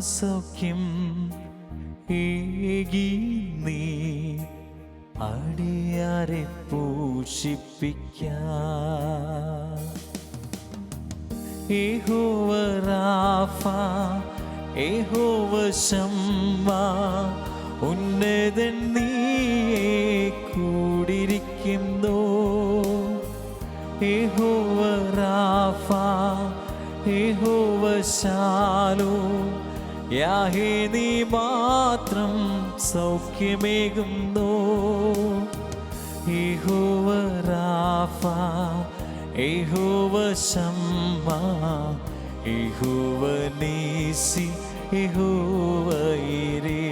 ആത്മസൗഖ്യം ഏകി നീ അടിയാരെ പോഷിപ്പിക്കോവ രാഫ ശമ്മ യാഹേ നീ മാത്രം സൗഖ്യമേകുന്നു. ഇഹുവ റാഫ ഇഹുവ ശമ്മ ഇഹുവ നീസി ഇഹുവ ഇരേ.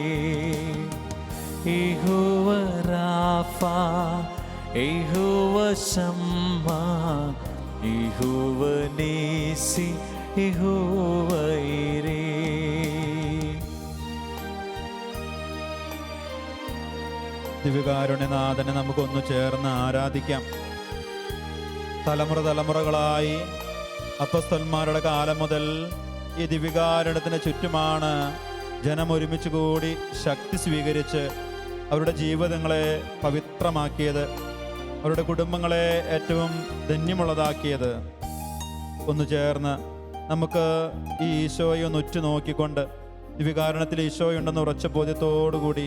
ഇഹുവ റാഫ ഇഹുവ ശമ്മ ഇഹുവ നീസി ഇഹുവ ഇരേ. ദിവ്യകാരുണ്യനാഥനെ നമുക്കൊന്ന് ചേർന്ന് ആരാധിക്കാം. തലമുറ തലമുറകളായി അപ്പസ്തന്മാരുടെ കാലം മുതൽ ഈ ദിവ്യകാരുണ്യത്തിന് ചുറ്റുമാണ് ജനം ഒരുമിച്ച് കൂടി ശക്തി സ്വീകരിച്ച് അവരുടെ ജീവിതങ്ങളെ പവിത്രമാക്കിയത് അവരുടെ കുടുംബങ്ങളെ ഏറ്റവും ധന്യമുള്ളതാക്കിയത്. ഒന്ന് ചേർന്ന് നമുക്ക് ഈ ഈശോയെ ഒന്ന് ഉറ്റുനോക്കിക്കൊണ്ട് ദിവ്യകാരണത്തിൽ ഈശോയുണ്ടെന്ന് ഉറച്ച ബോധ്യത്തോടുകൂടി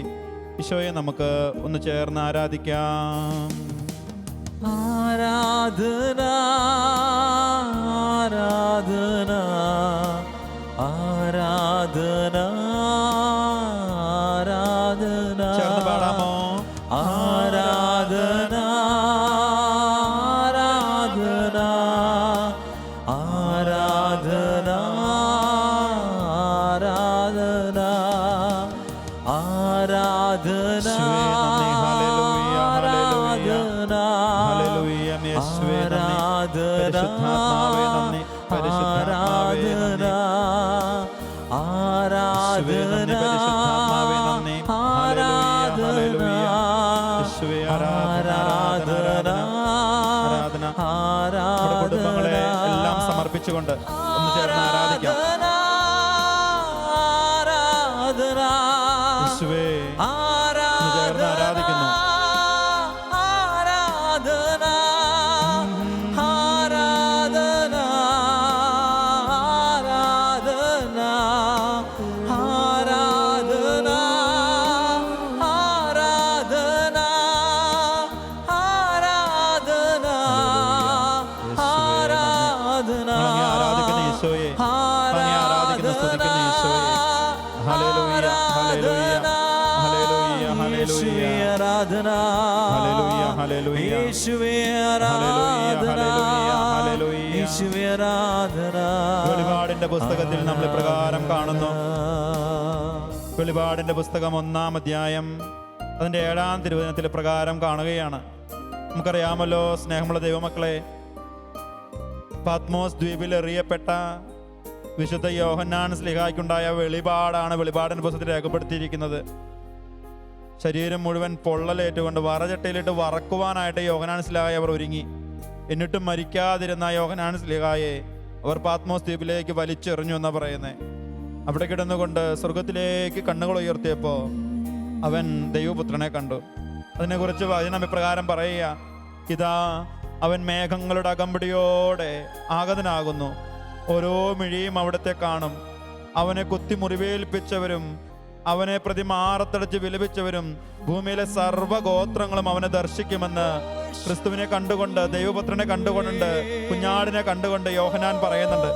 ഈശോയെ നമുക്ക് ഒന്ന് ചേർന്ന് ആരാധിക്കാം. ആരാധന ആരാധന ആരാധന. സമർപ്പിച്ചുകൊണ്ട് ഒന്ന് ചേർന്ന് ആരാധിക്കാം. യേശുവേ യേശുവേ ആരാധന. യേശുവേ ആരാധന. വെളിപാടിന്റെ പുസ്തകത്തിൽ നമ്മൾ പ്രകാരം കാണുന്നു. വെളിപാടിന്റെ പുസ്തകം ഒന്നാം അധ്യായം അതിന്റെ ഏഴാം തിരുവചനത്തിൽ പ്രകാരം കാണുകയാണ്. നമുക്കറിയാമല്ലോ സ്നേഹമുള്ള ദൈവമക്കളെ പത്മോസ് ദ്വീപിൽ എറിയപ്പെട്ട വിശുദ്ധ യോഹന്നാൻ സ്ലിഹായ്ക്കുണ്ടായ വെളിപാടാണ് വെളിപാടിന്റെ പുസ്തകത്തിൽ രേഖപ്പെടുത്തിയിരിക്കുന്നത്. ശരീരം മുഴുവൻ പൊള്ളലേറ്റുകൊണ്ട് വറചട്ടയിലിട്ട് വറക്കുവാനായിട്ട് യോഗനാൻ സ്ലിഹായെ അവർ ഒരുങ്ങി. എന്നിട്ടും മരിക്കാതിരുന്ന യോഗനാൻ അവർ പാത്മോസ് ദ്വീപിലേക്ക് വലിച്ചെറിഞ്ഞു എന്നാണ് പറയുന്നത് അവിടെ കിടന്നുകൊണ്ട് സ്വർഗത്തിലേക്ക് കണ്ണുകൾ ഉയർത്തിയപ്പോൾ അവൻ ദൈവപുത്രനെ കണ്ടു. അതിനെക്കുറിച്ച് വചനം ഇപ്രകാരം പറയുക ഇതാ അവൻ മേഘങ്ങളുടെ അകമ്പടിയോടെ ആഗതനാകുന്നു. ഓരോ മിഴിയും അവിടത്തെ കാണും. അവനെ കുത്തി മുറിവേൽപ്പിച്ചവരും അവനെ പ്രതി മാറത്തടച്ച് വിലപിച്ചവരും ഭൂമിയിലെ സർവഗോത്രങ്ങളും അവനെ ദർശിക്കുമെന്ന് ക്രിസ്തുവിനെ കണ്ടുകൊണ്ട് ദൈവപുത്രനെ കണ്ടുകൊണ്ട് കുഞ്ഞാടിനെ കണ്ടുകൊണ്ട് യോഹനാൻ പറയുന്നുണ്ട്.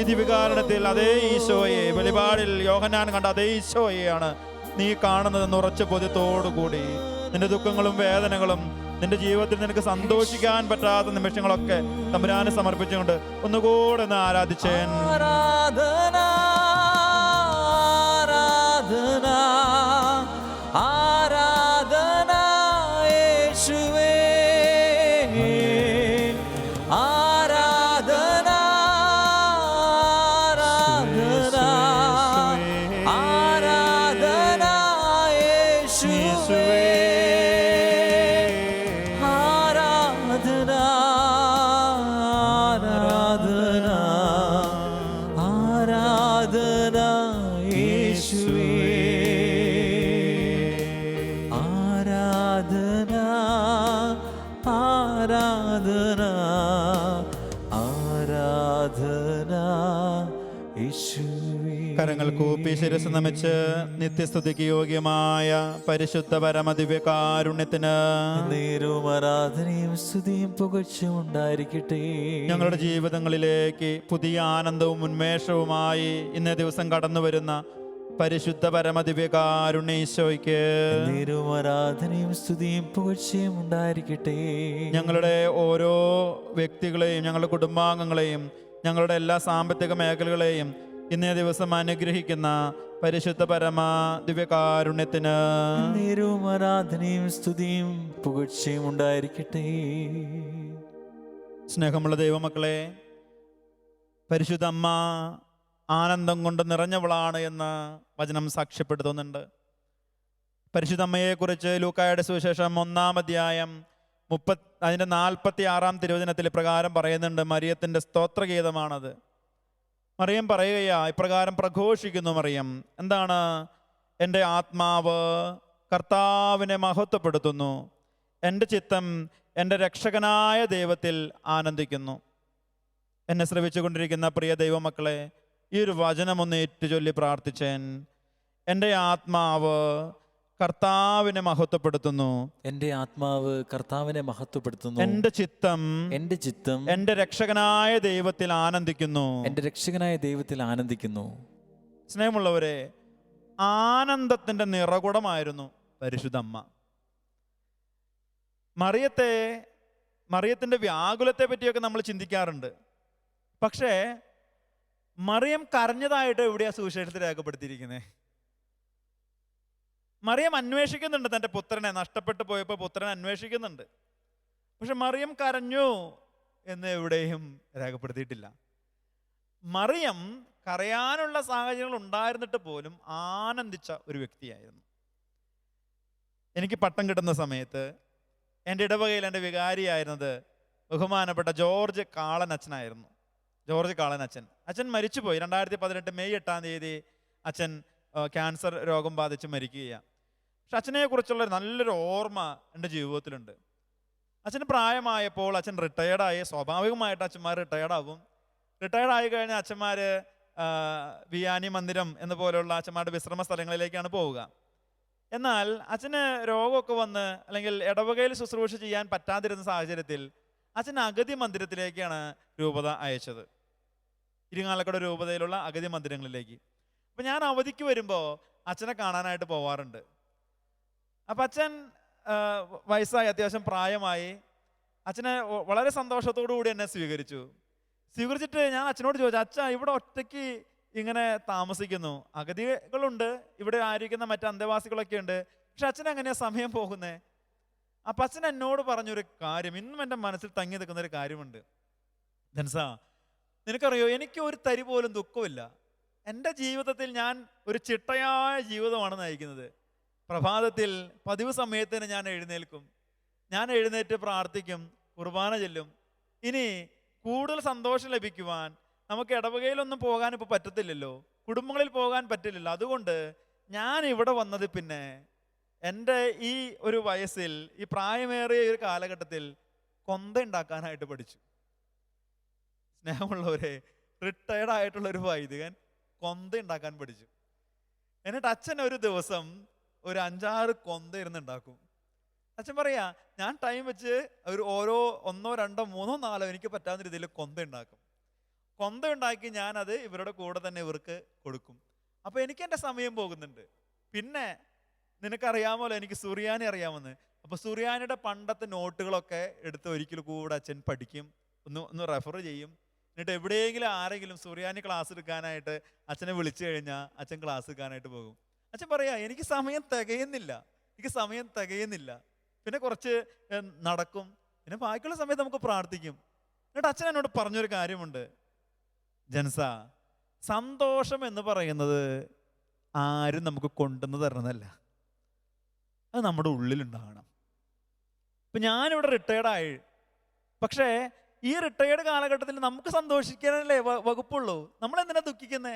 ഈ ദിവികാരണത്തിൽ അതേ ഈശോയെ വെളിപാടിൽ യോഹനാൻ കണ്ട അതേ ഈശോയെയാണ് നീ കാണുന്നതെന്ന് ഉറച്ച ബോധ്യത്തോടുകൂടി. നിന്റെ ദുഃഖങ്ങളും വേദനകളും നിന്റെ ജീവിതത്തിൽ നിനക്ക് സന്തോഷിക്കാൻ പറ്റാത്ത നിമിഷങ്ങളൊക്കെ തമ്പുരാനെ സമർപ്പിച്ചുകൊണ്ട് ഒന്നുകൂടെ ഒന്ന് ആരാധിച്ചേൻ. ആരാധന ശിരസ് നമിച്ച് നിത്യസ്തുതിക്ക് യോഗ്യമായ പരിശുദ്ധ പരമദിവ്യ കാരുണ്യത്തിന് നേരവും ആരാധനയും സ്തുതിയും പുകച്ചും ഉണ്ടായിരിക്കട്ടെ. ഞങ്ങളുടെ ജീവിതങ്ങളിലേക്ക് പുതിയ ആനന്ദവും ഉന്മേഷവുമായി ഇന്നേ ദിവസം കടന്നു വരുന്ന പരിശുദ്ധ പരമദിവ്യ കാരുണ്യശോയ്ക്ക് ആരാധനയും സ്തുതിയും പുകഴ്ചയും ഉണ്ടായിരിക്കട്ടെ. ഞങ്ങളുടെ ഓരോ വ്യക്തികളെയും ഞങ്ങളുടെ കുടുംബാംഗങ്ങളെയും ഞങ്ങളുടെ എല്ലാ സാമ്പത്തിക മേഖലകളെയും ഇന്നേ ദിവസം അനുഗ്രഹിക്കുന്ന പരിശുദ്ധ പരമാ ദിവ്യകാരുണ്യത്തിന്. നേരവും ആരാധനയും സ്തുതിയും പുകഴ്ചയും ഉണ്ടായിരിക്കട്ടെ. സ്നേഹമുള്ള ദൈവമക്കളെ പരിശുദ്ധ അമ്മ ആനന്ദം കൊണ്ട് നിറഞ്ഞവളാണ് എന്ന് വചനം സാക്ഷ്യപ്പെടുത്തുന്നുണ്ട്. പരിശുദ്ധ അമ്മയെക്കുറിച്ച് ലൂക്കായുടെ സുവിശേഷം ഒന്നാം അധ്യായം മുപ്പത് അതിന്റെ നാൽപ്പത്തി ആറാം തിരുവചനത്തിൽ പ്രകാരം പറയുന്നുണ്ട് മരിയത്തിന്റെ സ്തോത്രഗീതമാണത്. മറിയം പറയുകയാ ഇപ്രകാരം പ്രഘോഷിക്കുന്നു മറിയം. എന്താണ്? എന്റെ ആത്മാവ് കർത്താവിനെ മഹത്വപ്പെടുത്തുന്നു. എന്റെ ചിത്തം എന്റെ രക്ഷകനായ ദൈവത്തിൽ ആനന്ദിക്കുന്നു. എന്നെ ശ്രവിച്ചുകൊണ്ടിരിക്കുന്ന പ്രിയ ദൈവമക്കളെ ഈ ഒരു വചനമൊന്ന് ഏറ്റുചൊല്ലി പ്രാർത്ഥിച്ചേൻ. എന്റെ ആത്മാവ് കർത്താവിനെ മഹത്വപ്പെടുത്തുന്നു. എന്റെ ആത്മാവ് കർത്താവിനെ മഹത്വപ്പെടുത്തുന്നു. എന്റെ ചിത്തം എന്റെ ചിത്തം എന്റെ രക്ഷകനായ ദൈവത്തിൽ ആനന്ദിക്കുന്നു. എന്റെ രക്ഷകനായ ദൈവത്തിൽ ആനന്ദിക്കുന്നു. സ്നേഹമുള്ളവരെ ആനന്ദത്തിന്റെ നിറകുടമായിരുന്നു പരിശുദ്ധമ്മ. മറിയത്തെ മറിയത്തിന്റെ വ്യാകുലത്തെ പറ്റിയൊക്കെ നമ്മൾ ചിന്തിക്കാറുണ്ട്. പക്ഷേ മറിയം കരഞ്ഞതായിട്ട് എവിടെയാ സുവിശേഷത്തിൽ രേഖപ്പെടുത്തിയിരിക്കുന്നത് മറിയം അന്വേഷിക്കുന്നുണ്ട് തന്റെ പുത്രനെ. നഷ്ടപ്പെട്ടു പോയപ്പോൾ പുത്രനെ അന്വേഷിക്കുന്നുണ്ട്. പക്ഷെ മറിയം കരഞ്ഞു എന്ന് എവിടെയും രേഖപ്പെടുത്തിയിട്ടില്ല. മറിയം കരയാനുള്ള സാഹചര്യങ്ങൾ ഉണ്ടായിരുന്നിട്ട് പോലും ആനന്ദിച്ച ഒരു വ്യക്തിയായിരുന്നു. എനിക്ക് പട്ടം കിട്ടുന്ന സമയത്ത് എന്റെ ഇടവകയിൽ എന്റെ വികാരിയായിരുന്നത് ബഹുമാനപ്പെട്ട ജോർജ് കാളൻ അച്ഛനായിരുന്നു ജോർജ് കാളൻ അച്ഛൻ മരിച്ചുപോയി. രണ്ടായിരത്തി പതിനെട്ട് മെയ് എട്ടാം തീയതി അച്ഛൻ ക്യാൻസർ രോഗം ബാധിച്ച് മരിക്കുകയാണ്. പക്ഷെ അച്ഛനെ കുറിച്ചുള്ള നല്ലൊരു ഓർമ്മ എന്റെ ജീവിതത്തിലുണ്ട്. അച്ഛന് പ്രായമായപ്പോൾ അച്ഛൻ റിട്ടയർഡായി സ്വാഭാവികമായിട്ട് അച്ഛന്മാർ റിട്ടയർഡാവും റിട്ടയർഡ് ആയി കഴിഞ്ഞാൽ അച്ഛന്മാർ വിയാനി മന്ദിരം എന്ന പോലെയുള്ള അച്ഛന്മാരുടെ വിശ്രമ സ്ഥലങ്ങളിലേക്കാണ് പോവുക. എന്നാൽ അച്ഛന് രോഗമൊക്കെ വന്ന് അല്ലെങ്കിൽ ഇടവകയിൽ ശുശ്രൂഷ ചെയ്യാൻ പറ്റാതിരുന്ന സാഹചര്യത്തിൽ അച്ഛൻ അഗതി മന്ദിരത്തിലേക്കാണ് രൂപത അയച്ചത്. ഇരിങ്ങാലക്കുട രൂപതയിലുള്ള അഗതി മന്ദിരങ്ങളിലേക്ക്. അപ്പം ഞാൻ അവധിക്ക് വരുമ്പോൾ അച്ഛനെ കാണാനായിട്ട് പോവാറുണ്ട്. അപ്പം അച്ഛൻ വയസ്സായി അത്യാവശ്യം പ്രായമായി. അച്ഛനെ വളരെ സന്തോഷത്തോടു കൂടി എന്നെ സ്വീകരിച്ചു. സ്വീകരിച്ചിട്ട് ഞാൻ അച്ഛനോട് ചോദിച്ചു അച്ഛ ഇവിടെ ഒറ്റയ്ക്ക് ഇങ്ങനെ താമസിക്കുന്നു. അഗതികളുണ്ട്. ഇവിടെ ആയിരിക്കുന്ന മറ്റ് അന്തേവാസികളൊക്കെ ഉണ്ട്. പക്ഷെ അച്ഛൻ എങ്ങനെയാണ് സമയം പോകുന്നത് അപ്പം അച്ഛൻ എന്നോട് പറഞ്ഞൊരു കാര്യം. ഇന്നും എന്റെ മനസ്സിൽ തങ്ങി നിൽക്കുന്ന ഒരു കാര്യമുണ്ട്. ധൻസാ നിനക്കറിയോ എനിക്ക് ഒരു തരി പോലും ദുഃഖമില്ല. എന്റെ ജീവിതത്തിൽ ഞാൻ ഒരു ചിട്ടയായ ജീവിതമാണ് നയിക്കുന്നത്. പ്രഭാതത്തിൽ പതിവ് സമയത്തിന് ഞാൻ എഴുന്നേൽക്കും. ഞാൻ എഴുന്നേറ്റ് പ്രാർത്ഥിക്കും കുർബാന ചെല്ലും. ഇനി കൂടുതൽ സന്തോഷം ലഭിക്കുവാൻ നമുക്ക് ഇടവകയിലൊന്നും പോകാൻ ഇപ്പോൾ പറ്റത്തില്ലല്ലോ. കുടുംബങ്ങളിൽ പോകാൻ പറ്റില്ലല്ലോ. അതുകൊണ്ട് ഞാൻ ഇവിടെ വന്നത് പിന്നെ എന്റെ ഈ ഒരു വയസ്സിൽ ഈ പ്രായമേറിയ ഒരു കാലഘട്ടത്തിൽ കൊന്ത ഉണ്ടാക്കാനായിട്ട് പഠിച്ചു. സ്നേഹമുള്ളവരെ റിട്ടയർഡ് ആയിട്ടുള്ള ഒരു വൈദികൻ കൊന്ത ഉണ്ടാക്കാൻ പഠിച്ചു. എന്നിട്ട് അച്ഛൻ ഒരു ദിവസം ഒരു അഞ്ചാറ് കൊന്ത ഇരുന്നുണ്ടാക്കും അച്ഛൻ പറയാ ഞാൻ ടൈം വെച്ച് ഒരു ഓരോ ഒന്നോ രണ്ടോ മൂന്നോ നാലോ എനിക്ക് പറ്റാവുന്ന രീതിയിൽ കൊന്ത ഉണ്ടാക്കും കൊന്ത ഉണ്ടാക്കി ഞാനത് ഇവരുടെ കൂടെ തന്നെ ഇവർക്ക് കൊടുക്കും. അപ്പോൾ എനിക്ക് എന്റെ സമയം പോകുന്നുണ്ട്. പിന്നെ നിനക്കറിയാമല്ലോ എനിക്ക് സുറിയാനി അറിയാമെന്ന്. അപ്പോൾ സുറിയാനിയുടെ പണ്ടത്തെ നോട്ടുകളൊക്കെ എടുത്ത് ഒരിക്കൽ കൂടെ അച്ഛൻ പഠിക്കും. ഒന്ന് ഒന്ന് റെഫർ ചെയ്യും. എന്നിട്ട് എവിടെയെങ്കിലും ആരെങ്കിലും സുറിയാനി ക്ലാസ് എടുക്കാനായിട്ട് അച്ഛനെ വിളിച്ചു കഴിഞ്ഞാൽ അച്ഛൻ ക്ലാസ് എടുക്കാനായിട്ട് പോകും. അച്ഛൻ പറയാ എനിക്ക് സമയം തികയുന്നില്ല എനിക്ക് സമയം തികയുന്നില്ല. പിന്നെ കുറച്ച് നടക്കും. പിന്നെ ബാക്കിയുള്ള സമയത്ത് നമുക്ക് പ്രാർത്ഥിക്കും. എന്നിട്ട് അച്ഛൻ എന്നോട് പറഞ്ഞൊരു കാര്യമുണ്ട്. ജനസ സന്തോഷം എന്ന് പറയുന്നത് ആരും നമുക്ക് കൊണ്ടുവന്ന് തരണതല്ല അത് നമ്മുടെ ഉള്ളിലുണ്ടാകണം ഇപ്പം ഞാനിവിടെ റിട്ടയർഡായി പക്ഷേ ഈ റിട്ടയേർഡ് കാലഘട്ടത്തിൽ നമുക്ക് സന്തോഷിക്കാനല്ലേ വകുപ്പുള്ളൂ. നമ്മളെന്തിനാ ദുഃഖിക്കുന്നേ?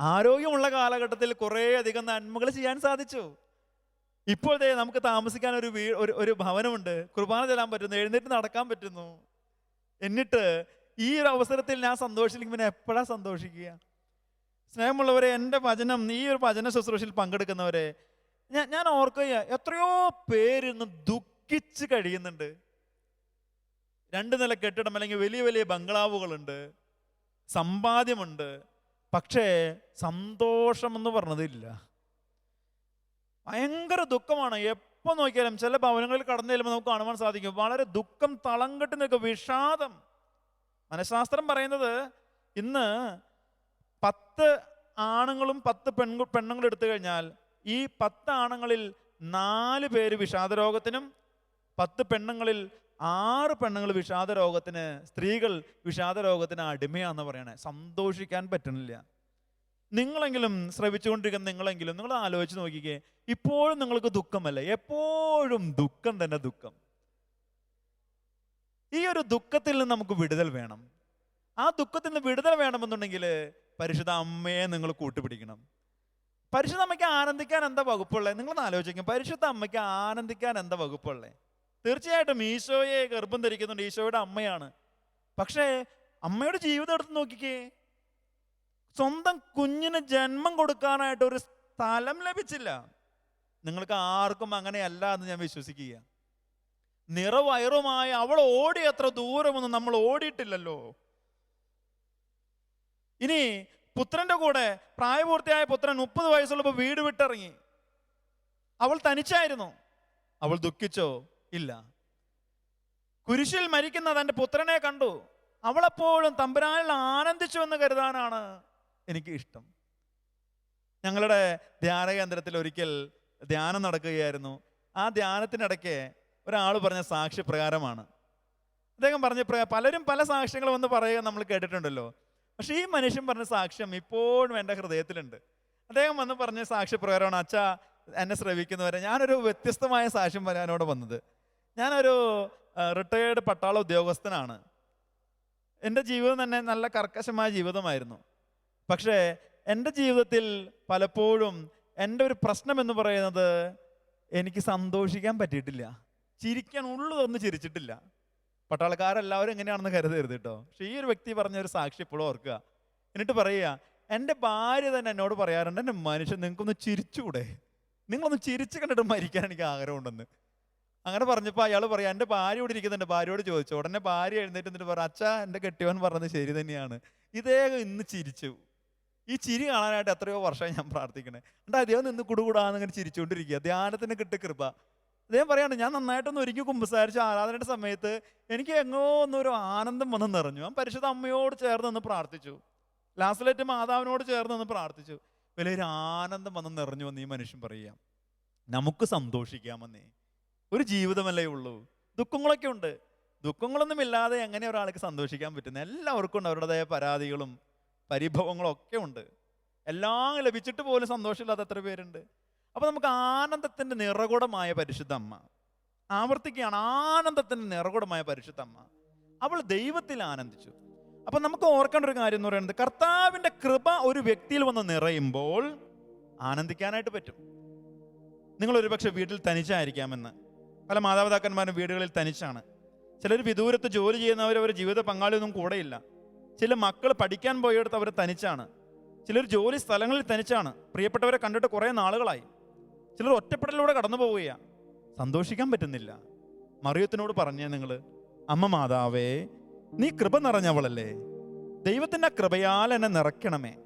ആരോഗ്യമുള്ള കാലഘട്ടത്തിൽ കുറേ അധികം നന്മകൾ ചെയ്യാൻ സാധിച്ചു. ഇപ്പോഴത്തെ നമുക്ക് താമസിക്കാൻ ഒരു വീ ഒരു ഒരു ഭവനമുണ്ട്. കുർബാന ചെല്ലാൻ പറ്റുന്നു എഴുന്നേറ്റ് നടക്കാൻ പറ്റുന്നു. എന്നിട്ട് ഈ ഒരു അവസരത്തിൽ ഞാൻ സന്തോഷിക്കും പിന്നെ എപ്പോഴാണ് സന്തോഷിക്കുക? സ്നേഹമുള്ളവരെ എന്റെ വചനം ഈ ഒരു വചന ശുശ്രൂഷയിൽ പങ്കെടുക്കുന്നവരെ ഞാൻ ഞാൻ ഓർക്കുക എത്രയോ പേര് ഇന്ന് ദുഃഖിച്ച് കഴിയുന്നുണ്ട്. രണ്ട് നില കെട്ടിടം അല്ലെങ്കിൽ വലിയ വലിയ ബംഗ്ലാവുകളുണ്ട്. സമ്പാദ്യമുണ്ട്. പക്ഷേ സന്തോഷമെന്ന് പറഞ്ഞതില്ല. ഭയങ്കര ദുഃഖമാണ്. എപ്പോൾ നോക്കിയാലും ചില ഭവനങ്ങളിൽ കടന്നു ചെല്ലുമ്പോൾ നമുക്ക് കാണുവാൻ സാധിക്കും. വളരെ ദുഃഖം തളം കെട്ടി നിൽക്കും വിഷാദം. മനഃശാസ്ത്രം പറയുന്നത് ഇന്ന് പത്ത് ആണുങ്ങളും പത്ത് പെൺകു പെണ്ണുങ്ങളും എടുത്തു കഴിഞ്ഞാൽ ഈ പത്ത് ആണുങ്ങളിൽ നാല് പേര് വിഷാദരോഗത്തിനും പത്ത് പെണ്ണുങ്ങളിൽ ആറ് പെണ്ണുങ്ങൾ വിഷാദ രോഗത്തിന് സ്ത്രീകൾ വിഷാദ രോഗത്തിന് അടിമയാന്ന് പറയണേ. സന്തോഷിക്കാൻ പറ്റുന്നില്ല നിങ്ങളെങ്കിലും ശ്രവിച്ചുകൊണ്ടിരിക്കുന്ന നിങ്ങളെങ്കിലും നിങ്ങൾ ആലോചിച്ച് നോക്കിക്കേ. ഇപ്പോഴും നിങ്ങൾക്ക് ദുഃഖമല്ലേ? എപ്പോഴും ദുഃഖം തന്നെ ദുഃഖം. ഈ ഒരു ദുഃഖത്തിൽ നിന്ന് നമുക്ക് വിടുതൽ വേണം. ആ ദുഃഖത്തിൽ നിന്ന് വിടുതൽ വേണമെന്നുണ്ടെങ്കിൽ പരിശുദ്ധ അമ്മയെ നിങ്ങൾ കൂട്ടുപിടിക്കണം. പരിശുദ്ധ അമ്മയ്ക്ക് ആനന്ദിക്കാൻ എന്താ വകുപ്പുള്ളത് നിങ്ങളൊന്ന് ആലോചിക്കും. പരിശുദ്ധ അമ്മയ്ക്ക് ആനന്ദിക്കാൻ എന്താ വകുപ്പുള്ളത് തീർച്ചയായിട്ടും ഈശോയെ ഗർഭം ധരിക്കുന്നുണ്ട് ഈശോയുടെ അമ്മയാണ്. പക്ഷേ അമ്മയുടെ ജീവിതം എടുത്ത് നോക്കിക്കേ. സ്വന്തം കുഞ്ഞിന് ജന്മം കൊടുക്കാനായിട്ട് ഒരു സ്ഥലം ലഭിച്ചില്ല. നിങ്ങൾക്ക് ആർക്കും അങ്ങനെയല്ല എന്ന് ഞാൻ വിശ്വസിക്കുക നിറവയറുമായി അവൾ ഓടി അത്ര ദൂരമൊന്നും നമ്മൾ ഓടിയിട്ടില്ലല്ലോ. ഇനി പുത്രന്റെ കൂടെ പ്രായപൂർത്തിയായ പുത്രൻ മുപ്പത് വയസ്സുള്ളപ്പോൾ വീട് വിട്ടിറങ്ങി. അവൾ തനിച്ചായിരുന്നു. അവൾ ദുഃഖിച്ചോ? ഇല്ല. കുരിശിൽ മരിക്കുന്ന തന്റെ പുത്രനെ കണ്ടു. അവളെപ്പോഴും തമ്പുരാനിൽ ആനന്ദിച്ചു എന്ന് കരുതാനാണ് എനിക്ക് ഇഷ്ടം. ഞങ്ങളുടെ ധ്യാന കേന്ദ്രത്തിൽ ഒരിക്കൽ ധ്യാനം നടക്കുകയായിരുന്നു. ആ ധ്യാനത്തിനിടയ്ക്ക് ഒരാൾ പറഞ്ഞ സാക്ഷി പ്രകാരമാണ്. അദ്ദേഹം പറഞ്ഞ പലരും പല സാക്ഷ്യങ്ങൾ വന്ന് പറയുക നമ്മൾ കേട്ടിട്ടുണ്ടല്ലോ. പക്ഷെ ഈ മനുഷ്യൻ പറഞ്ഞ സാക്ഷ്യം ഇപ്പോഴും എന്റെ ഹൃദയത്തിലുണ്ട്. അദ്ദേഹം വന്ന് പറഞ്ഞ സാക്ഷ്യപ്രകാരമാണ് അച്ഛ എന്നെ ശ്രവിക്കുന്നവരെ ഞാനൊരു വ്യത്യസ്തമായ സാക്ഷ്യം പറയാനോട് വന്നത്. ഞാനൊരു റിട്ടയേർഡ് പട്ടാള ഉദ്യോഗസ്ഥനാണ്. എന്റെ ജീവിതം തന്നെ നല്ല കർക്കശമായ ജീവിതമായിരുന്നു. പക്ഷേ എന്റെ ജീവിതത്തിൽ പലപ്പോഴും എന്റെ ഒരു പ്രശ്നം എന്ന് പറയുന്നത് എനിക്ക് സന്തോഷിക്കാൻ പറ്റിയിട്ടില്ല. ചിരിക്കാൻ ഉള്ളതൊന്നും തന്ന് ചിരിച്ചിട്ടില്ല. പട്ടാളക്കാരെല്ലാവരും എങ്ങനെയാണെന്ന് കരുതരുത് കേട്ടോ പക്ഷെ ഈ ഒരു വ്യക്തി പറഞ്ഞ ഒരു സാക്ഷി ഇപ്പോഴും ഓർക്കുക. എന്നിട്ട് പറയുക എന്റെ ഭാര്യ തന്നെ എന്നോട് പറയാറുണ്ട് എന്റെ മനുഷ്യൻ നിങ്ങൾക്കൊന്ന് ചിരിച്ചുകൂടെ നിങ്ങളൊന്ന് ചിരിച്ച് കണ്ടിട്ട് മരിക്കാൻ എനിക്ക് ആഗ്രഹമുണ്ടെന്ന്. അങ്ങനെ പറഞ്ഞപ്പോൾ അയാൾ പറയാം എന്റെ ഭാര്യ ഇവിടെ ഇരിക്കുന്നുണ്ട്. ഭാര്യയോട് ചോദിച്ചു. ഉടനെ ഭാര്യ എഴുന്നേറ്റ് എന്നിട്ട് പറഞ്ഞു അച്ഛാ എന്റെ കെട്ടിയവൻ പറഞ്ഞത് ശരി തന്നെയാണ്. ഇദ്ദേഹം ഇന്ന് ചിരിച്ചു. ഈ ചിരി കാണാനായിട്ട് എത്രയോ വർഷമായി ഞാൻ പ്രാർത്ഥിക്കണേ. എന്നിട്ട് അദ്ദേഹം നിന്ന് കുടുകൂടാന്ന് ഇങ്ങനെ ചിരിച്ചുകൊണ്ടിരിക്കുക ധ്യാനത്തിന് കിട്ടി കൃപ. അദ്ദേഹം പറയാണ് ഞാൻ നന്നായിട്ടൊന്ന് ഒരുങ്ങി കുമ്പസാരിച്ച ആരാധനയുടെ സമയത്ത് എനിക്ക് എങ്ങോ ഒന്നൊരു ആനന്ദം വന്ന് നിറഞ്ഞു. ഞാൻ പരിശുദ്ധ അമ്മയോട് ചേർന്ന് നിന്ന് പ്രാർത്ഥിച്ചു. ലാസ്റ്റിലേറ്റ് മാതാവിനോട് ചേർന്ന് നിന്ന് പ്രാർത്ഥിച്ചു. വലിയൊരു ആനന്ദം വന്ന് നിറഞ്ഞു എന്ന് ഈ മനുഷ്യൻ പറയുക നമുക്ക് സന്തോഷിക്കാമെന്നേ. ഒരു ജീവിതമല്ലേ ഉള്ളൂ. ദുഃഖങ്ങളൊക്കെ ഉണ്ട്. ദുഃഖങ്ങളൊന്നും ഇല്ലാതെ എങ്ങനെ ഒരാൾക്ക് സന്തോഷിക്കാൻ പറ്റുന്നത് എല്ലാവർക്കും ഉണ്ട്. അവരുടേതായ പരാതികളും പരിഭവങ്ങളും ഒക്കെ ഉണ്ട്. എല്ലാം ലഭിച്ചിട്ട് പോലും സന്തോഷമില്ലാത്ത എത്ര പേരുണ്ട്? അപ്പോൾ നമുക്ക് ആനന്ദത്തിന്റെ നിറകുടമായ പരിശുദ്ധ അമ്മ. ആവർത്തിക്കുകയാണ് ആനന്ദത്തിന്റെ നിറകുടമായ പരിശുദ്ധ അമ്മ. അവൾ ദൈവത്തിൽ ആനന്ദിച്ചു. അപ്പം നമുക്ക് ഓർക്കേണ്ട ഒരു കാര്യം എന്ന് പറയുന്നത് കർത്താവിന്റെ കൃപ ഒരു വ്യക്തിയിൽ വന്ന് നിറയുമ്പോൾ ആനന്ദിക്കാനായിട്ട് പറ്റും. നിങ്ങൾ ഒരുപക്ഷെ വീട്ടിൽ തനിച്ചായിരിക്കാമെന്ന്. പല മാതാപിതാക്കന്മാരും വീടുകളിൽ തനിച്ചാണ്. ചിലർ വിദൂരത്ത് ജോലി ചെയ്യുന്നവർ അവരുടെ ജീവിത പങ്കാളിയൊന്നും കൂടെയില്ല. ചില മക്കൾ പഠിക്കാൻ പോയെടുത്ത് അവർ തനിച്ചാണ്. ചിലർ ജോലി സ്ഥലങ്ങളിൽ തനിച്ചാണ്. പ്രിയപ്പെട്ടവരെ കണ്ടിട്ട് കുറേ നാളുകളായി. ചിലർ ഒറ്റപ്പെടലിലൂടെ കടന്നു പോവുകയാണ് സന്തോഷിക്കാൻ പറ്റുന്നില്ല. മറിയത്തിനോട് പറഞ്ഞേ നിങ്ങൾ അമ്മ മാതാവേ നീ കൃപ നിറഞ്ഞവളല്ലേ? ദൈവത്തിന്റെ കൃപയാൽ എന്നെ നിറയ്ക്കണമേ.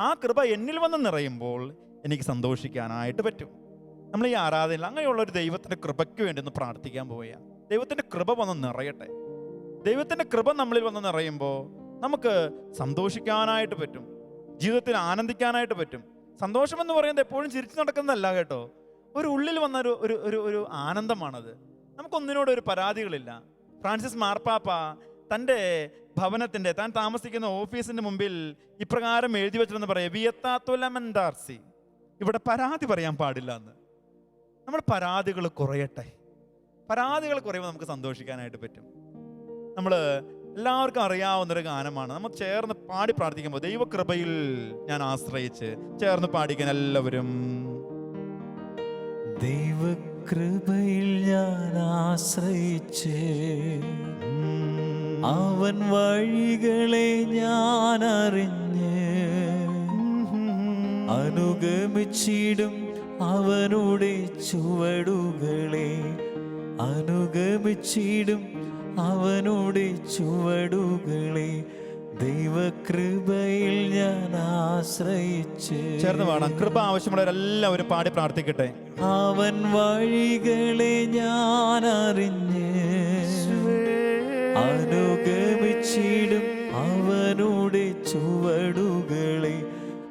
ആ കൃപ എന്നിൽ വന്ന് നിറയുമ്പോൾ എനിക്ക് സന്തോഷിക്കാനായിട്ട് പറ്റും. നമ്മൾ ഈ ആരാധനയിൽ അങ്ങനെയുള്ള ഒരു ദൈവത്തിന്റെ കൃപയ്ക്ക് വേണ്ടി ഒന്ന് പ്രാർത്ഥിക്കാൻ പോവുക ദൈവത്തിന്റെ കൃപ വന്ന് നിറയട്ടെ. ദൈവത്തിന്റെ കൃപ നമ്മളിൽ വന്ന് നിറയുമ്പോൾ നമുക്ക് സന്തോഷിക്കാനായിട്ട് പറ്റും. ജീവിതത്തിൽ ആനന്ദിക്കാനായിട്ട് പറ്റും. സന്തോഷം എന്ന് പറയുന്നത് എപ്പോഴും ചിരിച്ചു നടക്കുന്നതല്ല കേട്ടോ. ഒരു ഉള്ളിൽ വന്ന ഒരു ഒരു ഒരു ആനന്ദമാണത്. നമുക്കൊന്നിനോട് ഒരു പരാതികളില്ല. ഫ്രാൻസിസ് മാർപ്പാപ്പ തന്റെ ഭവനത്തിന്റെ താൻ താമസിക്കുന്ന ഓഫീസിന്റെ മുമ്പിൽ ഇപ്രകാരം എഴുതി വെച്ചിരുന്ന് പറയാം വിയത്താത്തുലമെന്താർസി ഇവിടെ പരാതി പറയാൻ പാടില്ല എന്ന്. നമ്മുടെ പരാതികൾ കുറയട്ടെ. പരാതികൾ കുറയുമ്പോൾ നമുക്ക് സന്തോഷിക്കാനായിട്ട് പറ്റും. നമ്മൾ എല്ലാവർക്കും അറിയാവുന്നൊരു ഗാനമാണ്. നമ്മൾ ചേർന്ന് പാടി പ്രാർത്ഥിക്കുമ്പോൾ ദൈവകൃപയിൽ ഞാൻ ആശ്രയിച്ച് ചേർന്ന് പാടിക്കാൻ എല്ലാവരും. ദൈവകൃപയിൽ ഞാൻ ആശ്രയിച്ച് അവൻ വഴികളെ ഞാൻ അറിഞ്ഞ് അനുഗമിച്ചിടും അവനുടെ ചുവടുകളെ അനുഗമിച്ചിടും അവനുടെ ചുവടുകളെ ദൈവകൃപയിൽ ഞാൻ ആശ്രയിച്ച് ചേർന്ന് വേണം. കൃപ ആവശ്യമുള്ളവരെല്ലാവരും പാടി പ്രാർത്ഥിക്കട്ടെ. അവൻ വഴികളെ ഞാൻ അറിഞ്ഞ് അനുഗമിച്ചിടും അവനുടെ ചുവടുകളെ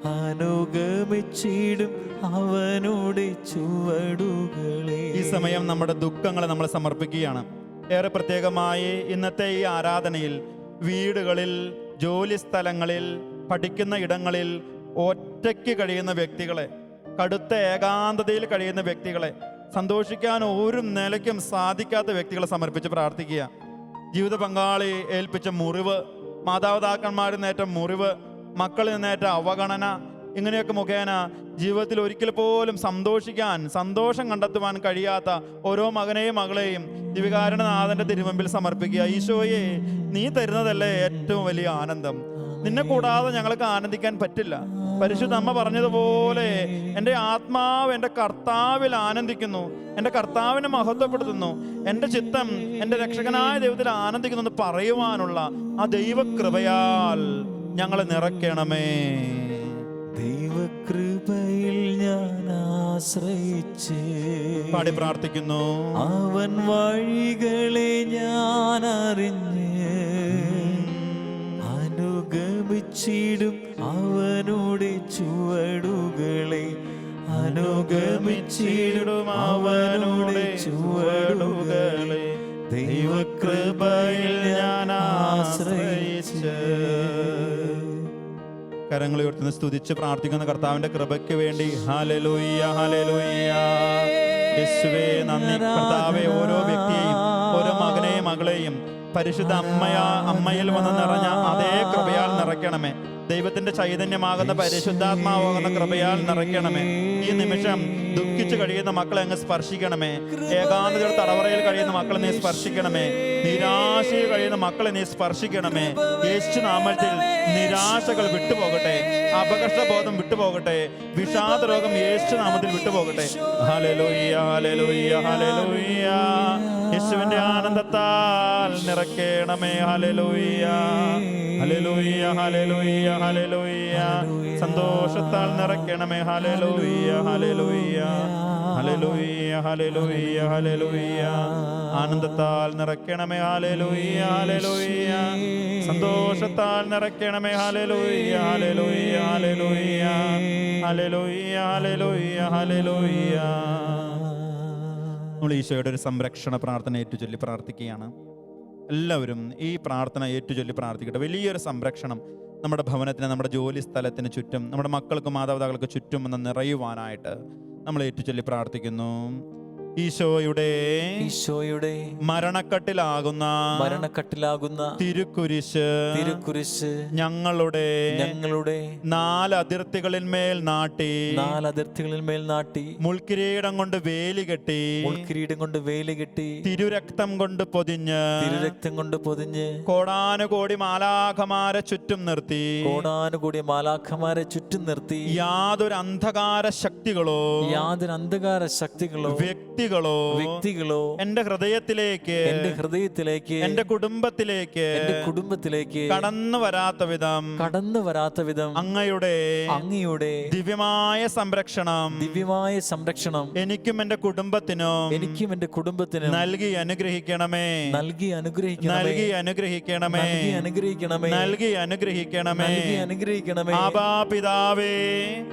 അനുഗമിച്ചിടും അവനുടെ ചുവടുകളെ ഈ സമയം നമ്മുടെ ദുഃഖങ്ങളെ നമ്മൾ സമർപ്പിക്കുകയാണ്. ഏറെ പ്രത്യേകമായി ഇന്നത്തെ ഈ ആരാധനയിൽ വീടുകളിൽ ജോലി സ്ഥലങ്ങളിൽ പഠിക്കുന്ന ഇടങ്ങളിൽ ഒറ്റയ്ക്ക് കഴിയുന്ന വ്യക്തികളെ കടുത്ത ഏകാന്തതയിൽ കഴിയുന്ന വ്യക്തികളെ സന്തോഷിക്കാൻ ഒരു നിലയ്ക്കും സാധിക്കാത്ത വ്യക്തികളെ സമർപ്പിച്ച് പ്രാർത്ഥിക്കുക. ജീവിത പങ്കാളി ഏൽപ്പിച്ച മുറിവ് മാതാപിതാക്കന്മാരിൽ നിന്നേറ്റ മുറിവ് മക്കളിൽ നിന്നേറ്റ അവഗണന ഇങ്ങനെയൊക്കെ മുഖേന ജീവിതത്തിൽ ഒരിക്കൽ പോലും സന്തോഷിക്കാൻ സന്തോഷം കണ്ടെത്തുവാൻ കഴിയാത്ത ഓരോ മകനെയും മകളെയും ദിവികാരണനാഥന്റെ തിരുമുമ്പിൽ സമർപ്പിക്കുക. ഈശോയെ നീ തരുന്നതല്ലേ ഏറ്റവും വലിയ ആനന്ദം. നിന്നെ കൂടാതെ ഞങ്ങൾക്ക് ആനന്ദിക്കാൻ പറ്റില്ല. പരിശുദ്ധ അമ്മ പറഞ്ഞതുപോലെ എന്റെ ആത്മാവ് എന്റെ കർത്താവിൽ ആനന്ദിക്കുന്നു. എന്റെ കർത്താവിനെ മഹത്വപ്പെടുത്തുന്നു. എന്റെ ചിത്തം എന്റെ രക്ഷകനായ ദൈവത്തിൽ ആനന്ദിക്കുന്നു എന്ന് പറയുവാനുള്ള ആ ദൈവകൃപയാൽ ഞങ്ങളെ നിറയ്ക്കണമേ. ദൈവകൃപയിൽ ഞാൻ ആശ്രയിച്ച്. പാടി പ്രാർത്ഥിക്കുന്നു. അവൻ വഴികളെ ഞാൻ അറിഞ്ഞ്. അനുഗമിച്ചിടും അവനുടെ ചുവടുകളെ. അനുഗമിച്ചിടും അവനുടെ ചുവടുകളെ. ദൈവകൃപയിൽ ഞാൻ ആശ്രയിച്ച്. കരങ്ങൾ ഉയർത്തുന്ന സ്തുതിച്ച് പ്രാർത്ഥിക്കുന്ന കർത്താവിന്റെ കൃപയ്ക്ക് വേണ്ടി. ഹാലലൂയ്യ ഹാലലൂയ്യ നന്ദി. കർത്താവെ ഓരോ വ്യക്തിയെയും ഓരോ മകനെയും മകളെയും പരിശുദ്ധ അമ്മയാ അമ്മയിൽ വന്ന് നിറഞ്ഞ അതേ കൃപയാൽ നിറയ്ക്കണമേ. ദൈവത്തിന്റെ ചൈതന്യമാകുന്ന പരിശുദ്ധാത്മാവാകുന്ന കൃപയാൽ നിറയ്ക്കണമേ. ഈ നിമിഷം ദുഃഖിച്ചു കഴിയുന്ന മക്കളെ അങ്ങ് സ്പർശിക്കണമേ. ഏകാന്തതയുടെ തടവറയിൽ കഴിയുന്ന മക്കളെ നീ സ്പർശിക്കണമേ. നിരാശയിൽ കഴിയുന്ന മക്കളെ നീ സ്പർശിക്കണമേ. യേശു നാമത്തിൽ നിരാശകൾ വിട്ടുപോകട്ടെ അപകർഷബോധം വിട്ടുപോകട്ടെ വിഷാദ രോഗം യേശു നാമത്തിൽ വിട്ടുപോകട്ടെ. Hallelujah hallelujah hallelujah. യേശുവിന്റെ ആനന്ദത്താൽ നിറക്കേണമേ ഹല്ലേലൂയ ഹല്ലേലൂയ ഹല്ലേലൂയ ഹല്ലേലൂയ സന്തോഷത്താൽ നിറയ്ക്കണമേ. Hallelujah hallelujah hallelujah hallelujah hallelujah ആനന്ദത്താൽ നിറയ്ക്കണമേ. ഹല്ലേലൂയ ഹല്ലേലൂയ സന്തോഷത്താൽ നിറയ്ക്കണമേ. Hallelujah hallelujah hallelujah hallelujah hallelujah hallelujah നമ്മൾ ഈശോയുടെ ഒരു സംരക്ഷണ പ്രാർത്ഥന ഏറ്റുചൊല്ലി പ്രാർത്ഥിക്കുകയാണ്. എല്ലാവരും ഈ പ്രാർത്ഥന ഏറ്റുചൊല്ലി പ്രാർത്ഥിക്കട്ടെ. വലിയൊരു സംരക്ഷണം നമ്മുടെ ഭവനത്തിന് നമ്മുടെ ജോലി സ്ഥലത്തിന് ചുറ്റും നമ്മുടെ മക്കൾക്കും മാതാപിതാക്കൾക്ക് ചുറ്റും എന്ന് നിറയുവാനായിട്ട് നമ്മൾ ഏറ്റുചൊല്ലി പ്രാർത്ഥിക്കുന്നു. ഈശോയുടെ ഈശോയുടെ മരണക്കട്ടിലാകുന്ന മരണക്കട്ടിലാകുന്ന തിരുക്കുരിശ് തിരുക്കുരിശ് ഞങ്ങളുടെ ഞങ്ങളുടെ നാല് അതിർത്തികളിന്മേൽ നാട്ടി നാല് മേൽ നാട്ടി മുൾക്കിരീടം കൊണ്ട് വേലി കെട്ടി മുൾക്കിരീടം കൊണ്ട് വേലി കെട്ടി തിരുരക്തം കൊണ്ട് പൊതിഞ്ഞ് തിരുരക്തം കൊണ്ട് പൊതിഞ്ഞ് കോടാനുകോടി മാലാഖമാരെ ചുറ്റും നിർത്തി കോടാനുകോടി മാലാഖമാരെ ചുറ്റും നിർത്തി യാതൊരു അന്ധകാര ശക്തികളോ യാതൊരു അന്ധകാര ശക്തികളോ വ്യക്തികളോ വ്യക്തികളോ എന്റെ ഹൃദയത്തിലേക്ക് എന്റെ ഹൃദയത്തിലേക്ക് എന്റെ കുടുംബത്തിലേക്ക് എന്റെ കുടുംബത്തിലേക്ക് കടന്നു വരാത്ത വിധം കടന്നു വരാത്ത വിധം അങ്ങയുടെ അങ്ങയുടെ ദിവ്യമായ സംരക്ഷണം ദിവ്യമായ സംരക്ഷണം എനിക്കും എന്റെ കുടുംബത്തിനോ എനിക്കും എന്റെ കുടുംബത്തിനും നൽകി അനുഗ്രഹിക്കണമേ. നൽകി അനുഗ്രഹിക്കണം നൽകി അനുഗ്രഹിക്കണമേ. അനുഗ്രഹിക്കണമേ. നൽകി അനുഗ്രഹിക്കണമേ. അനുഗ്രഹിക്കണമേ. ആബാ പിതാവേ.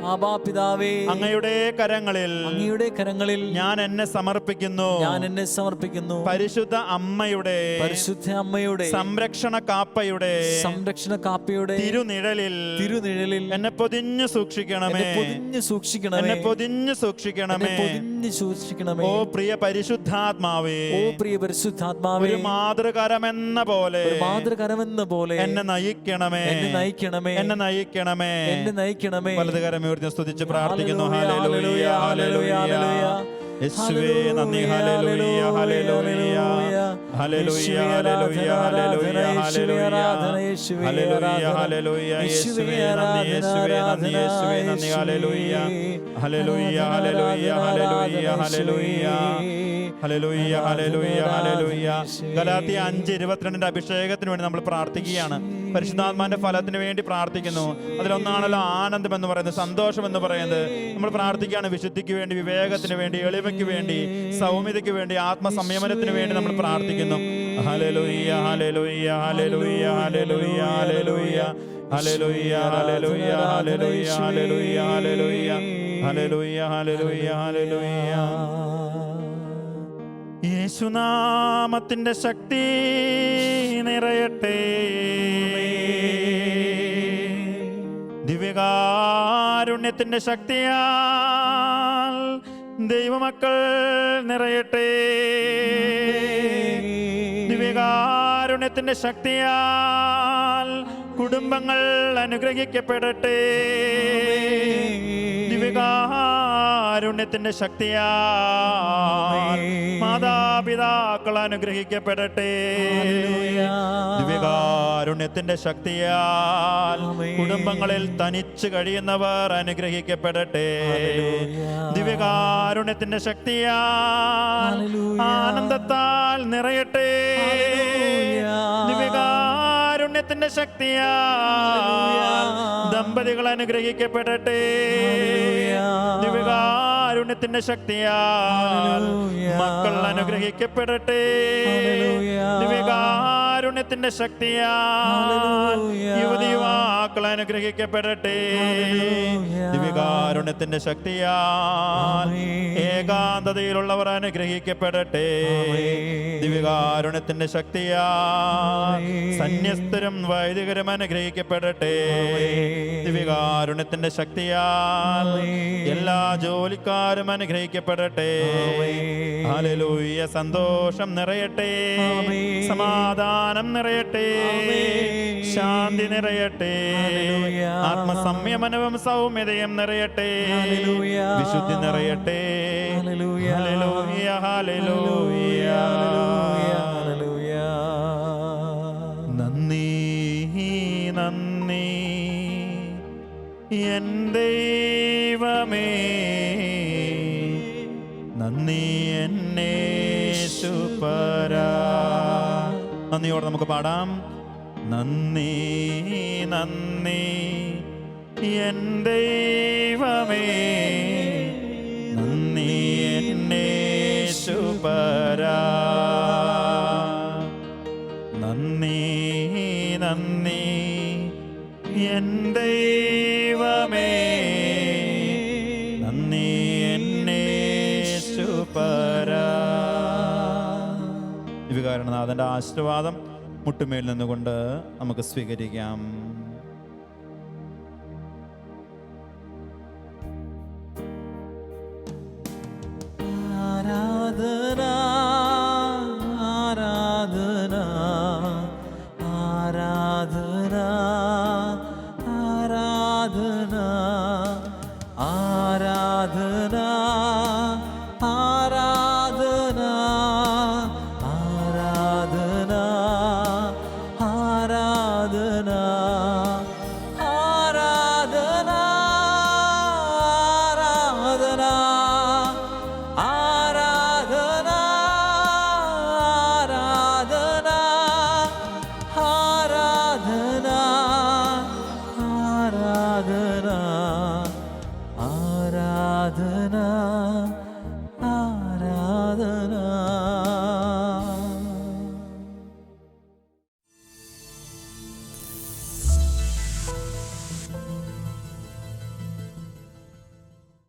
ആബാ പിതാവേ. അങ്ങയുടെ കരങ്ങളിൽ അങ്ങയുടെ കരങ്ങളിൽ ഞാൻ എന്നെ സമർപ്പിക്കുന്നു. ഞാൻ എന്നെ സമർപ്പിക്കുന്നു. പരിശുദ്ധ അമ്മയുടെ പരിശുദ്ധ അമ്മയുടെ സംരക്ഷണ കാപ്പയുടെ സംരക്ഷണ കാപ്പയുടെ തിരുനിഴലിൽ തിരുനിഴലിൽ എന്നെ പൊതിഞ്ഞു സൂക്ഷിക്കണമേ. എന്നെ പൊതിഞ്ഞ് സൂക്ഷിക്കണമേ. എന്നെ പൊതിഞ്ഞു സൂക്ഷിക്കണമേ. പൊതിഞ്ഞ് സൂക്ഷിക്കണമേ. ഓ പ്രിയ പരിശുദ്ധാത്മാവേ ഓ പ്രിയ പരിശുദ്ധാത്മാവേ ഒരു മാതൃകരമെന്ന പോലെ മാതൃകരമെന്ന പോലെ എന്നെ നയിക്കണമേ. എന്നെ നയിക്കണമേ. എന്നെ നയിക്കണമേ. എന്നെ നയിക്കണമേ. വലതുകരമേ സ്തുതിച്ച് പ്രാർത്ഥിക്കുന്നു. Hallelujah, hallelujah, hallelujah. യേശുവേ നന്ദി. Hallelujah hallelujah hallelujah. Hallelujah. Hallelujah hallelujah hallelujah hallelujah. യേശുവേ നന്ദി യേശുവേ നന്ദി യേശുവേ നന്ദി hallelujah. Hallelujah hallelujah hallelujah hallelujah. Hallelujah hallelujah hallelujah. Galatia അഞ്ച് ഇരുപത്തിരണ്ടിന്റെ അഭിഷേകത്തിന് വേണ്ടി നമ്മൾ പ്രാർത്ഥിക്കുകയാണ്. പരിശുദ്ധാത്മാന്റെ ഫലത്തിന് വേണ്ടി പ്രാർത്ഥിക്കുന്നു അതിലൊന്നാണല്ലോ ആനന്ദം എന്ന് പറയുന്നത് സന്തോഷം എന്ന് പറയുന്നത് നമ്മൾ പ്രാർത്ഥിക്കുകയാണ് വിശുദ്ധിക്ക് വേണ്ടി വിവേകത്തിന് വേണ്ടി എളിമയ്ക്ക് വേണ്ടി സൗമ്യതയ്ക്ക് വേണ്ടി ആത്മസംയമനത്തിന് വേണ്ടി നമ്മൾ പ്രാർത്ഥിക്കുന്നു യേശുനാമത്തിന്റെ ശക്തി നിറയട്ടെ ദിവ്യകാരുണ്യത്തിന്റെ ശക്തിയാൽ ദൈവമക്കൾ നിറയട്ടെ. ദിവ്യകാരുണ്യത്തിന്റെ ശക്തിയാൽ കുടുംബങ്ങൾ അനുഗ്രഹിക്കപ്പെടട്ടെ. ദിവ്യകാരുണ്യത്തിന്റെ ശക്തിയാ മാതാപിതാക്കൾ അനുഗ്രഹിക്കപ്പെടട്ടെ. ദിവ്യകാരുണ്യത്തിന്റെ ശക്തിയാൽ കുടുംബങ്ങളിൽ തനിച്ച് കഴിയുന്നവർ അനുഗ്രഹിക്കപ്പെടട്ടെ. ദിവ്യകാരുണ്യത്തിന്റെ ശക്തിയാൽ ആനന്ദത്താൽ നിറയട്ടെ. ദൈവത്തിന്റെ ശക്തിയാ. ദമ്പതികൾ അനുഗ്രഹിക്കപ്പെടട്ടെ. ദിവികാ ദിവ്യകാരുണ്യത്തിന്റെ ശക്തിയാൽ മക്കൾ അനുഗ്രഹിക്കപ്പെടട്ടെ. ദിവ്യകാരുണ്യത്തിന്റെ ശക്തിയാ യുവതി യുവാക്കൾ അനുഗ്രഹിക്കപ്പെടട്ടെ. ദിവ്യകാരുണ്യത്തിന്റെ ശക്തിയാൽ ഏകാന്തതയിലുള്ളവർ അനുഗ്രഹിക്കപ്പെടട്ടെ. ദിവ്യകാരുണ്യത്തിന്റെ ശക്തിയാ സന്യസ്തരും വൈദികരും അനുഗ്രഹിക്കപ്പെടട്ടെ. ദിവ്യകാരുണ്യത്തിന്റെ ശക്തിയാ എല്ലാ ജോലിക്കാരും അനുഗ്രഹിക്കപ്പെടട്ടെ. ഹലലൂയ സന്തോഷം നിറയട്ടെ. സമാധാനം നിറയട്ടെ. ശാന്തി നിറയട്ടെ. ആത്മസംയമനവും സൗമ്യതയും നിറയട്ടെ. വിശുദ്ധി നിറയട്ടെ. നന്ദി നന്ദി. എൻ സുപരാ നന്ദിയോടെ നമുക്ക് പാടാം. നന്ദി നന്ദി. എൻ ദൈവമേ നന്ദി എന്നെ സുപരാ നന്ദി നന്ദി. എൻ ദൈവമേ ദിവ്യകാരണനാഥന്റെ ആശീർവാദം മുട്ടുമേൽ നിന്നുകൊണ്ട് നമുക്ക് സ്വീകരിക്കാം.